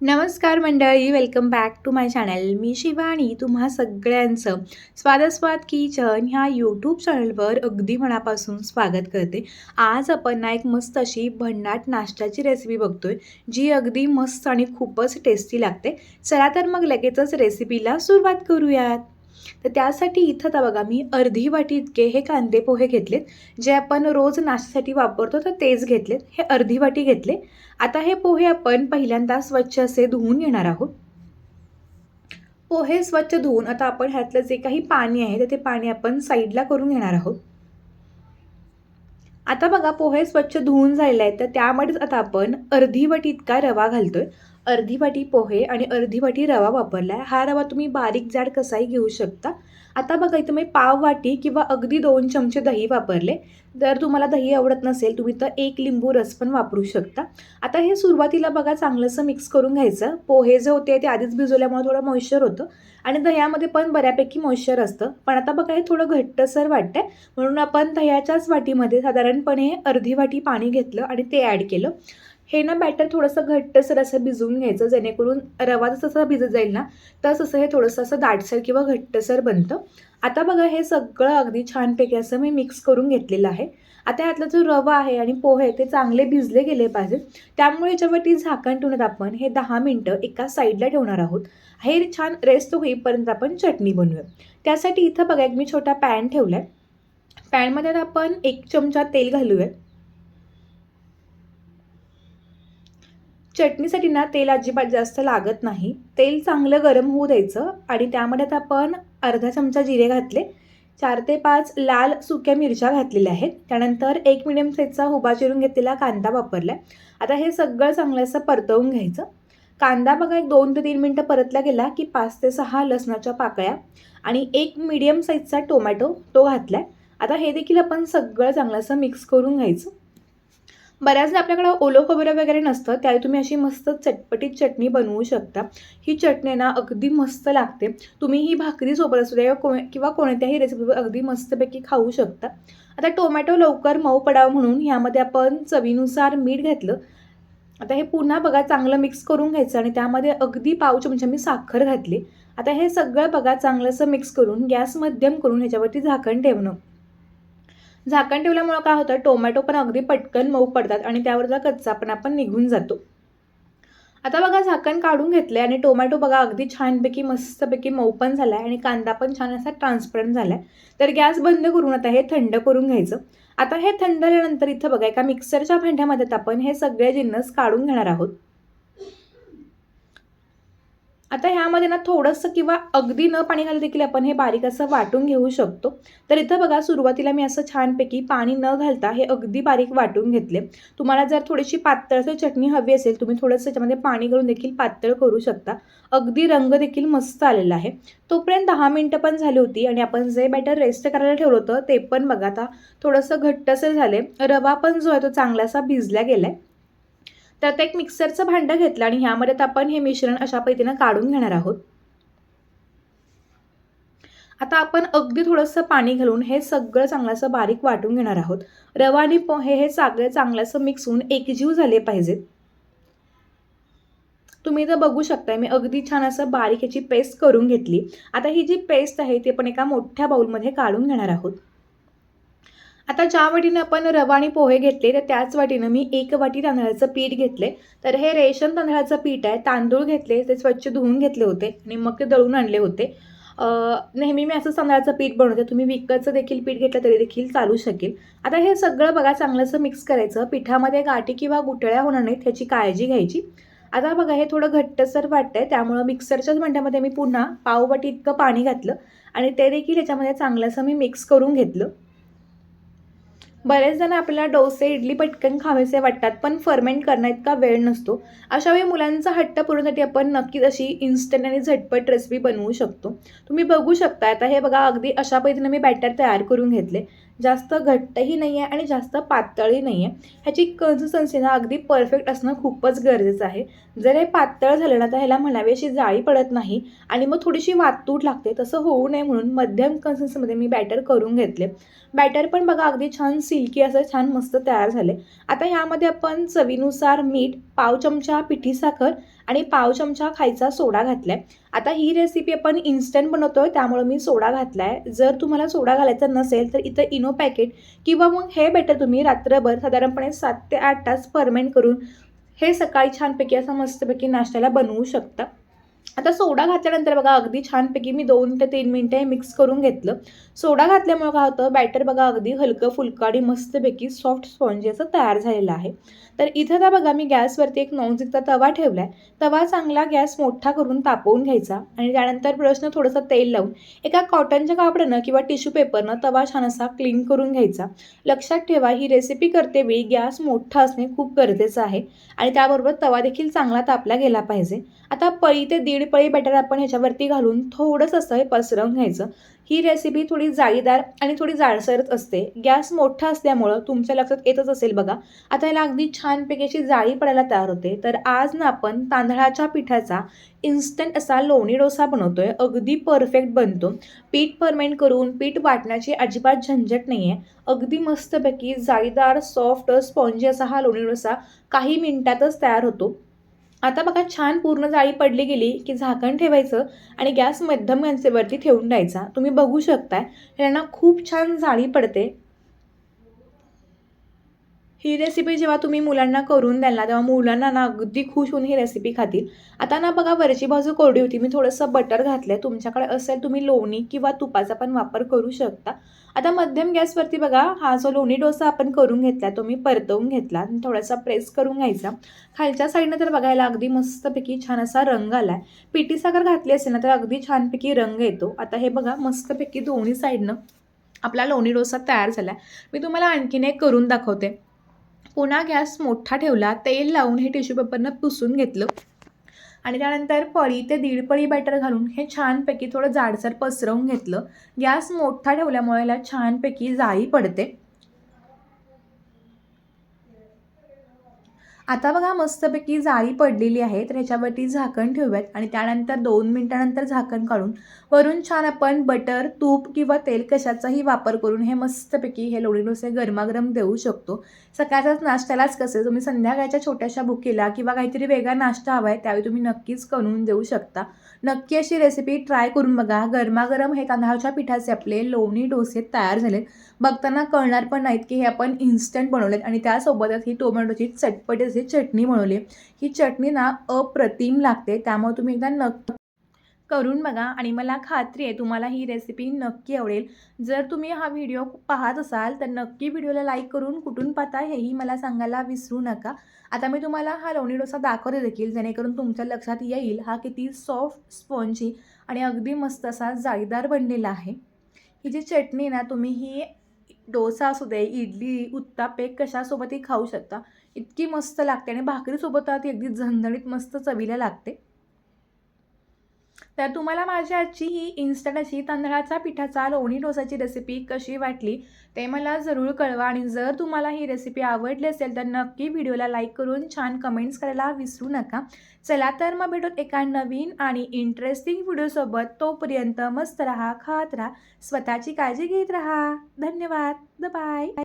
नमस्कार मंडळी welcome back to my channel मी शिवानी तुम्हा सगळ्यांचं स्वादस्वाद किचन ह्या यूट्यूब चॅनलवर अगदी मनापासून स्वागत करते. आज आपण ना एक मस्त अशी भन्नाट नाश्त्याची रेसिपी बघतोय जी अगदी मस्त आणि खूपच टेस्टी लागते. चला तर मग लगेचच रेसिपीला सुरुवात करूयात. तर त्यासाठी इथं तर बघा मी अर्धी वाटी इतके हे कांदे पोहे घेतलेत जे आपण रोज नाश्त्यासाठी वापरतो तर तेच घेतलेत. हे अर्धी वाटी घेतले. आता हे पोहे आपण पहिल्यांदा स्वच्छ असे धुवून घेणार आहोत. पोहे स्वच्छ धुवून आता आपण ह्यातलं जे काही पाणी आहे तर ते पाणी आपण साईडला करून घेणार आहोत. आता बघा पोहे स्वच्छ धुवून झालेले आहेत तर त्यामध्येच आता आपण अर्धी वाटी इतका रवा घालतोय. अर्धी वाटी पोहे आणि अर्धी वाटी रवा वापरला आहे हा रवा तुम्ही बारीक जाड कसाही घेऊ शकता. आता बघा इथं मी पाव वाटी किंवा अगदी दोन चमचे दही वापरले. जर तुम्हाला दही आवडत नसेल तुम्ही तर एक लिंबू रस पण वापरू शकता. आता हे सुरुवातीला बघा चांगलंसं मिक्स करून घ्यायचं. पोहे जे होते ते आधीच भिजवल्यामुळे थोडं मॉइश्चर होतं. आणि दह्यामध्ये पण बऱ्यापैकी मॉइश्चर असतं. पण आता बघा हे थोडं घट्टसर वाटतंय. म्हणून आपण दह्याच्याच वाटीमध्ये साधारणपणे अर्धी वाटी पाणी घेतलं आणि ते ॲड केलं. हे ना बॅटर थोडंसं घट्टसर असं भिजवून घ्यायचं जेणेकरून रवा जसं भिजत जाईल ना तसं हे थोडंसं असं दाटसर किंवा घट्टसर बनतं. आता बघा हे सगळं अगदी छानपैकी असं मी मिक्स करून घेतलेलं आहे. आता यातला जो रवा आहे आणि पोहे ते चांगले भिजले गेले पाहिजेत. त्यामुळे याच्यावरती झाकण ठेवण्यात आपण हे दहा मिनटं एका साईडला ठेवणार आहोत. हे छान रेस्ट होईपर्यंत आपण चटणी बनवूया. त्यासाठी इथं बघा एक मी छोटा पॅन ठेवला आहे पॅनमध्ये आपण एक चमचा तेल घालूया. चटणीसाठी ना तेल अजिबात जास्त लागत नाही. तेल चांगलं गरम होऊ द्यायचं आणि त्यामध्ये आता आपण अर्धा चमचा जिरे घातले. चार ते पाच लाल सुक्या मिरच्या घातलेल्या आहेत. त्यानंतर एक मिडियम साईजचा उभा चिरून घेतलेला कांदा वापरला आहे आता हे सगळं चांगलं असं परतवून घ्यायचं. कांदा बघा एक दोन ते तीन मिनटं परतला गेला की पाच ते सहा लसणाच्या पाकळ्या आणि एक मिडियम साईजचा टोमॅटो तो घातला आहे आता हे देखील आपण सगळं चांगलं असं मिक्स करून घ्यायचं. बऱ्याचदा आपल्याकडं ओलं खोबरं वगैरे नसतं त्यावेळी तुम्ही अशी मस्त चटपटीत चटणी बनवू शकता. ही चटणी ना अगदी मस्त लागते. तुम्ही ही भाकरीसोबत असू द्या को किंवा कोणत्याही रेसिपीवर अगदी मस्तपैकी खाऊ शकता. आता टोमॅटो लवकर मऊ पडावं म्हणून ह्यामध्ये आपण चवीनुसार मीठ घातलं. आता हे पुन्हा बघा चांगलं मिक्स करून घ्यायचं आणि त्यामध्ये अगदी पाव चमचा म्हणजे मी साखर घातली. आता हे सगळं बघा चांगलंसं मिक्स करून गॅस मध्यम करून ह्याच्यावरती झाकण ठेवणं. झाकण ठेवल्यामुळं काय होतं? टोमॅटो पण अगदी पटकन मऊ पडतात आणि त्यावरचा कच्चापणा पण आपण निघून जातो. आता बघा झाकण काढून घेतले आणि टोमॅटो बघा अगदी छानपैकी मस्तपैकी मऊ पण झाला आहे आणि कांदा पण छान असा ट्रान्सपरंट झाला आहे तर गॅस बंद करून आता हे थंड करून घ्यायचं. आता हे थंड झाल्यानंतर इथं बघा एका मिक्सरच्या भांड्यामध्ये आपण हे सगळे जिन्नस काढून घेणार आहोत. आता ह्यामध्ये ना थोडंसं किंवा अगदी न पाणी घालत देखील आपण हे बारीक असं वाटून घेऊ शकतो. तर इथं बघा सुरुवातीला मी असं छानपैकी पाणी न घालता हे अगदी बारीक वाटून घेतले. तुम्हाला जर थोडीशी पातळसर चटणी हवी असेल तुम्ही थोडंसं त्याच्यामध्ये पाणी घालून देखील पातळ करू शकता. अगदी रंग देखील मस्त आलेला आहे. तोपर्यंत दहा मिनटं पण झाली होती आणि आपण जे बॅटर रेस्ट करायला ठेवलं होतं ते पण बघा आता थोडंसं घट्टसर झाले रवा पण जो आहे तो चांगलासा भिजला गेला आहे त्यात एक मिक्सरचं भांडं घेतलं आणि ह्यामध्ये आपण हे मिश्रण अशा पद्धतीनं काढून घेणार आहोत. आता आपण अगदी थोडंसं पाणी घालून हे सगळं चांगलं असं बारीक वाटून घेणार आहोत. रवा आणि पोहे हे सगळे चांगलं असं मिक्स होऊन एकजीव झाले पाहिजेत. तुम्ही तर बघू शकताय मी अगदी छान असं बारीक याची पेस्ट करून घेतली. आता ही जी पेस्ट आहे ती पण एका मोठ्या बाऊलमध्ये काढून घेणार आहोत. आता ज्या वाटीनं आपण रवा आणि पोहे घेतले तर त्याच वाटीनं मी एक वाटी तांदळाचं पीठ घेतले. तर हे रेशन तांदळाचं पीठ आहे. तांदूळ घेतले ते स्वच्छ धुवून घेतले होते आणि मग ते दळून आणले होते. नेहमी मी असं तांदळाचं पीठ बनवते. तुम्ही विकतचं देखील पीठ घेतलं तरी देखील चालू शकेल. आता हे सगळं बघा चांगलंसं मिक्स करायचं. पिठामध्ये गाठी किंवा गुटळ्या होणार नाहीत ह्याची काळजी घ्यायची. आता बघा हे थोडं घट्टसर वाटतंय. त्यामुळं मिक्सरच्याच भांड्यामध्ये मी पुन्हा पाववाटी इतकं पाणी घातलं आणि ते देखील ह्याच्यामध्ये चांगलंसं मी मिक्स करून घेतलं. बरेच जण आपल्याला डोसे इडली पटकन खावेसे वाटतात पण फर्मेंट करणं इतका वेळ नसतो. अशावेळी मुलांचा हट्ट पुरवण्यासाठी आपण नक्कीच अशी इन्स्टंट आणि झटपट रेसिपी बनवू शकतो. तुम्ही बघू शकता आता हे बघा अगदी अशा पद्धतीने मी बॅटर तयार करून घेतले. जास्त घट्टही नाही आहे आणि जास्त पातळही नाही आहे ह्याची कन्सिस्टन्सी ना अगदी परफेक्ट असणं खूपच गरजेचं आहे. जर हे पातळ झालं ना तर ह्याला म्हणावी अशी जाळी पडत नाही आणि मग थोडीशी वातूट लागते. तसं होऊ नये म्हणून मध्यम कन्सिस्टन्सीमध्ये मी बॅटर करून घेतले. बॅटर पण बघा अगदी छान सिल्की असं छान मस्त तयार झाले. आता ह्यामध्ये आपण चवीनुसार मीठ पाव चमचा पिठी साखर आणि पाव चमचा खायचा सोडा घातला आहे आता ही रेसिपी आपण इन्स्टंट बनवतो आहे त्यामुळं मी सोडा घातला आहे जर तुम्हाला सोडा घालायचा नसेल तर इथं इनो पॅकेट किंवा मग हे बेटर तुम्ही रात्रभर साधारणपणे सात ते आठ तास फर्मेंट करून हे सकाळी छानपैकी असं मस्तपैकी नाश्त्याला बनवू शकता. आता सोडा घातल्यानंतर बघा अगदी छानपैकी मी दोन ते तीन मिनटं हे मिक्स करून घेतलं. सोडा घातल्यामुळे काय होतं बॅटर बघा अगदी हलकं फुलकं आणि मस्तपैकी सॉफ्ट स्पॉन्जी असं तयार झालेलं आहे. तर इथं तर बघा मी गॅसवरती एक नॉनस्टिकचा तवा ठेवला आहे तवा चांगला गॅस मोठा करून तापवून घ्यायचा आणि त्यानंतर ब्रशनं थोडंसं तेल लावून एका कॉटनच्या कापडानं किंवा टिश्यू पेपरनं तवा छान असा क्लीन करून घ्यायचा. लक्षात ठेवा ही रेसिपी करते वेळी गॅस मोठा असणे खूप गरजेचं आहे. आणि त्याबरोबर तवा देखील चांगला तापला गेला पाहिजे. आता पळी ते दीड पळी बॅटर आपण ह्याच्यावरती घालून थोडंसं असं हे पसरवून घ्यायचं. ही रेसिपी थोडी जाळीदार आणि थोडी जाडसरच असते. गॅस मोठा असल्यामुळं तुमच्या लक्षात येतच असेल बघा. आता याला अगदी छानपैकी अशी जाळी पडायला तयार होते. तर आज ना आपण तांदळाच्या पिठाचा इन्स्टंट असा लोणी डोसा बनवतोय. अगदी परफेक्ट बनतो. पीठ परमेंट करून पीठ वाटण्याची अजिबात झंझट नाही आहे अगदी मस्तपैकी जाळीदार सॉफ्ट स्पॉन्जी असा हा लोणी डोसा काही मिनिटातच तयार होतो. आता बघा छान पूर्ण जाळी पडली गेली की झाकण ठेवायचं आणि गॅस मध्यम गॅसवरती ठेवून द्यायचा. तुम्ही बघू शकताय यांना खूप छान जाळी पडते. ही रेसिपी जेव्हा तुम्ही मुलांना करून द्याल ना तेव्हा मुलांना ना अगदी खुश होऊन ही रेसिपी खातील. आता ना बघा वरची बाजू कोरडी होती. मी थोडंसं बटर घातलं आहे तुमच्याकडे असेल तुम्ही लोणी किंवा तुपाचा पण वापर करू शकता. आता मध्यम गॅसवरती बघा हा जो लोणी डोसा आपण करून घेतला तो मी परतवून घेतला. आणि थोडासा प्रेस करून घ्यायचा. खालच्या साईडनं तर बघायला अगदी मस्तपैकी छान असा रंग आला आहे पिठी साखर घातली असेल ना तर अगदी छानपैकी रंग येतो. आता हे बघा मस्तपैकी दोन्ही साईडनं आपला लोणी डोसा तयार झाला आहे मी तुम्हाला आणखीन एक करून दाखवते. पुन्हा गॅस मोठा ठेवला तेल लावून हे टिश्यू पेपरनं पुसून घेतलं. आणि त्यानंतर पळी ते दीड पळी बॅटर घालून हे छानपैकी थोडं जाडसर पसरवून घेतलं. गॅस मोठा ठेवल्यामुळे याला छानपैकी जाळी पडते. आता बघा मस्तपैकी जाळी पडलेली आहे तर ह्याच्यावरती झाकण ठेवूयात आणि त्यानंतर दोन मिनटानंतर झाकण काढून वरून छान आपण बटर तूप किंवा तेल कशाचाही वापर करून हे मस्तपैकी हे लोणी डोसे गरमागरम देऊ शकतो. सकाळच्याच नाश्त्यालाच कसे तुम्ही संध्याकाळच्या छोट्याशा बुकीला किंवा काहीतरी वेगळा नाश्ता हवा आहे त्यावेळी तुम्ही नक्कीच करून देऊ शकता. नक्की अशी रेसिपी ट्राय करून बघा. गरमागरम हे तांदळाच्या पिठाचे आपले लोणी डोसे तयार झालेत. बघताना कळणार पण नाहीत की हे आपण इन्स्टंट बनवलेत आणि त्यासोबतच ही टोमॅटोची चटपटी अशी चटणी बनवली ही चटणी ना अप्रतिम लागते. त्यामुळे तुम्ही एकदा नक्की करून बघा आणि मला खात्री आहे तुम्हाला ही रेसिपी नक्की आवडेल. जर तुम्ही हा व्हिडिओ पाहत असाल तर नक्की व्हिडिओला लाईक करून कुठून पाहता हेही मला सांगायला विसरू नका. आता मी तुम्हाला हा लोणी डोसा दाखवते देखील जेणेकरून तुमच्या लक्षात येईल हा किती सॉफ्ट स्पॉन्जी आणि अगदी मस्त असा जाळीदार बनलेला आहे. ही जी चटणी ना तुम्ही ही डोसा असू दे इडली उत्तापे कशासोबतही खाऊ शकता. इतकी मस्त लागते आणि भाकरीसोबत ती अगदी झणझणीत मस्त चवीला लागते. तर तुम्हाला माझी आजची ही इन्स्टंट अशी तांदळाचा पिठाचा लोणी डोसाची रेसिपी कशी वाटली ते मला जरूर कळवा आणि जर तुम्हाला ही रेसिपी आवडली असेल तर नक्की व्हिडिओला लाईक करून छान कमेंट्स करायला विसरू नका. चला तर मग भेटूत एका नवीन आणि इंटरेस्टिंग व्हिडिओसोबत तोपर्यंत मस्त राहा खात राहा स्वतःची काळजी घेत राहा. धन्यवाद. The by